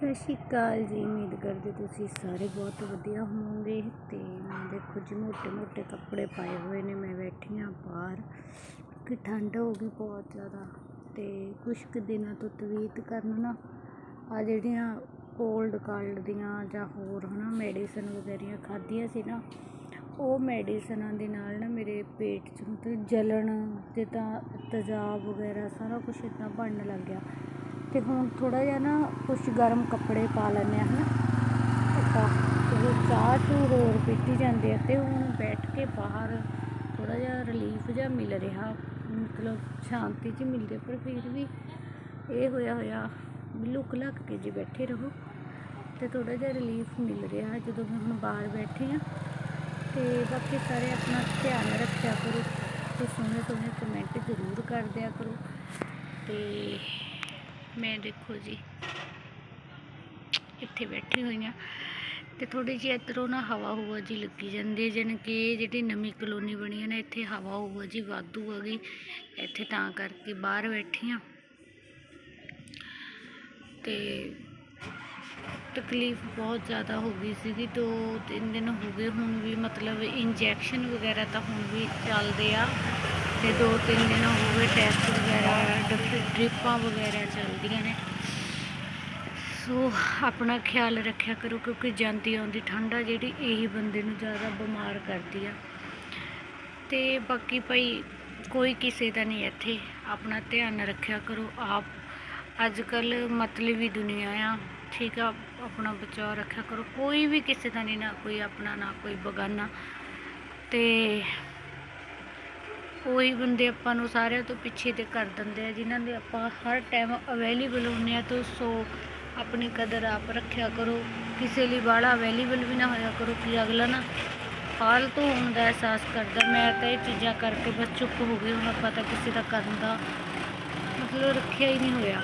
ਸਤਿ ਸ਼੍ਰੀ ਅਕਾਲ ਜੀ। ਉਮੀਦ ਕਰਦੇ ਤੁਸੀਂ ਸਾਰੇ ਬਹੁਤ ਵਧੀਆ ਹੋਵੋਗੇ ਤੇ ਮੈਂ ਦੇਖੋ ਜੀ ਮੋਟੇ ਮੋਟੇ ਕੱਪੜੇ ਪਾਏ ਹੋਏ ਨੇ। ਮੈਂ ਬੈਠੀ ਆ ਬਾਹਰ। ਕਿ ਠੰਡ ਹੋ ਗਈ ਬਹੁਤ ਜ਼ਿਆਦਾ ਤੇ ਕੁਝ ਕੁ ਦਿਨਾਂ ਤੋਂ ਤਵੀਤ ਕਰਨ ਨਾ ਆ ਜਿਹੜੀਆਂ ਕੋਲਡ ਕਾਲਡ ਦੀਆਂ ਜਾਂ ਹੋਰ ਹਨਾ ਮੈਡੀਸਨ ਵਗੈਰੀਆਂ ਖਾਧੀਆਂ ਸੀ ਨਾ, ਉਹ ਮੈਡੀਸਨਾਂ ਦੇ ਨਾਲ ਨਾ ਮੇਰੇ ਪੇਟ 'ਚ ਮਤਲਬ ਜਲਣ ਤੇ ਤਾਂ ਤਜਾਬ ਵਗੈਰਾ ਸਾਰਾ ਕੁਝ ਇਦਾਂ ਬਣਨ ਲੱਗ ਗਿਆ। ਤੇ ਹੁਣ ਥੋੜ੍ਹਾ ਜਿਹਾ ਨਾ ਕੁਛ ਗਰਮ ਕੱਪੜੇ ਪਾ ਲੈਂਦੇ ਹਾਂ ਹੈ ਨਾ ਆਪਾਂ ਉਹ ਚਾਹ ਚੂਹ ਹੋਰ ਪੀਤੀ ਜਾਂਦੇ ਆ ਤੇ ਹੁਣ ਬੈਠ ਕੇ ਬਾਹਰ ਥੋੜ੍ਹਾ ਜਿਹਾ ਰਿਲੀਫ ਜਿਹਾ ਮਿਲ ਰਿਹਾ, ਮਤਲਬ ਸ਼ਾਂਤੀ ਜਿਹੀ ਮਿਲਦੀ ਪਰ ਫਿਰ ਵੀ ਇਹ ਹੋਇਆ ਹੋਇਆ ਵੀ ਲੁਕ ਲੱਕ ਕੇ ਜੇ ਬੈਠੇ ਰਹੋ ਤੇ ਥੋੜ੍ਹਾ ਜਿਹਾ ਰਿਲੀਫ ਮਿਲ ਰਿਹਾ ਜਦੋਂ ਮੈਂ ਹੁਣ ਬਾਹਰ ਬੈਠੀ ਹਾਂ। ਤੇ ਬਾਕੀ ਸਾਰੇ ਆਪਣਾ ਧਿਆਨ ਰੱਖਿਆ ਕਰੋ ਤੇ ਸੋਹਣੇ ਸੋਹਣੇ ਕਮੈਂਟ ਜ਼ਰੂਰ ਕਰ ਦਿਆ ਕਰੋ ਤੇ ਮੈਂ ਦੇਖੋ ਜੀ। ਇੱਥੇ ਬੈਠੀ ਹੋਈ ਹਾਂ। ਤੇ ਥੋੜੀ ਜਿਹੀ ਇੱਧਰੋਂ ਨਾ ਹਵਾ ਹੁਵਾ ਜੀ ਲੱਗੀ ਜਾਂਦੀ ਹੈ, ਜਾਣੀ ਕਿ ਜਿਹੜੀ ਨਵੀਂ ਕਲੋਨੀ ਬਣੀ ਹੈ ਨਾ, ਇੱਥੇ ਹਵਾ ਹੁਵਾ ਜੀ ਵਾਧੂ ਆ ਗਈ। ਇੱਥੇ ਤਾਂ ਕਰਕੇ ਬਾਹਰ ਬੈਠੀ ਹਾਂ। ਤੇ ਤਕਲੀਫ ਬਹੁਤ ਜ਼ਿਆਦਾ ਹੋ ਗਈ ਸੀਗੀ, ਦੋ ਤਿੰਨ ਦਿਨ ਹੋ ਗਏ। ਹੁਣ ਵੀ ਮਤਲਬ ਇੰਜੈਕਸ਼ਨ ਵਗੈਰਾ ਤਾਂ ਹੁਣ ਵੀ ਚੱਲਦੇ ਆ। ਤੇ ਦੋ ਤਿੰਨ ਦਿਨ ਹੋ ਗਏ ਟੈਸਟ ਵਗੈਰਾ ਡਿਫ- ਡ੍ਰਿਪਾਂ ਵਗੈਰਾ ਚੱਲਦੀਆਂ ਨੇ। ਸੋ ਆਪਣਾ ਖਿਆਲ ਰੱਖਿਆ ਕਰੋ ਕਿਉਂਕਿ ਜਾਂਦੀ ਆਉਂਦੀ ਠੰਡ ਆ ਜਿਹੜੀ, ਇਹੀ ਬੰਦੇ ਨੂੰ ਜ਼ਿਆਦਾ ਬਿਮਾਰ ਕਰਦੀ ਆ। ਤੇ ਬਾਕੀ ਭਾਈ, ਕੋਈ ਕਿਸੇ ਦਾ ਨਹੀਂ ਇੱਥੇ। ਆਪਣਾ ਧਿਆਨ ਰੱਖਿਆ ਕਰੋ ਆਪ। ਅੱਜ ਕੱਲ ਮਤਲਬੀ ਦੁਨੀਆ ਆ, ਠੀਕ ਆ, ਆਪਣਾ ਬਚਾਅ ਰੱਖਿਆ ਕਰੋ। ਕੋਈ ਵੀ ਕਿਸੇ ਦਾ ਨਹੀਂ, ਨਾ ਕੋਈ ਆਪਣਾ, ਨਾ ਕੋਈ ਬਗਾਨਾ। ਤੇ ਉਹੀ ਬੰਦੇ ਆਪਾਂ ਨੂੰ ਸਾਰਿਆਂ ਤੋਂ ਪਿੱਛੇ ਤੇ ਕਰ ਦਿੰਦੇ ਆ, ਜਿਨ੍ਹਾਂ ਦੇ ਆਪਾਂ ਹਰ ਟਾਈਮ ਅਵੇਲੇਬਲ ਹੁੰਨੇ ਆ, ਤਾਂ ਸੋ ਆਪਣੀ ਕਦਰ ਆਪ ਰੱਖਿਆ ਕਰੋ। ਕਿਸੇ ਲਈ ਬਾਹਲਾ ਅਵੇਲੇਬਲ ਵੀ ਨਾ ਹੋਇਆ ਕਰੋ, ਕਿ ਅਗਲਾ ਨਾ ਫਾਲਤੂ ਹੋਣ ਦਾ ਅਹਿਸਾਸ ਕਰਦਾ। ਮੈਂ ਤਾਂ ਇਹ ਚੀਜ਼ਾਂ ਕਰਕੇ ਬਸ ਚੁੱਪ ਹੋ ਗਈ, ਹੁਣ ਆਪਾਂ ਤਾਂ ਕਿਸੇ ਦਾ ਕਰਨ ਦਾ ਮਤਲਬ ਰੱਖਿਆ ਹੀ ਨਹੀਂ ਹੋਇਆ।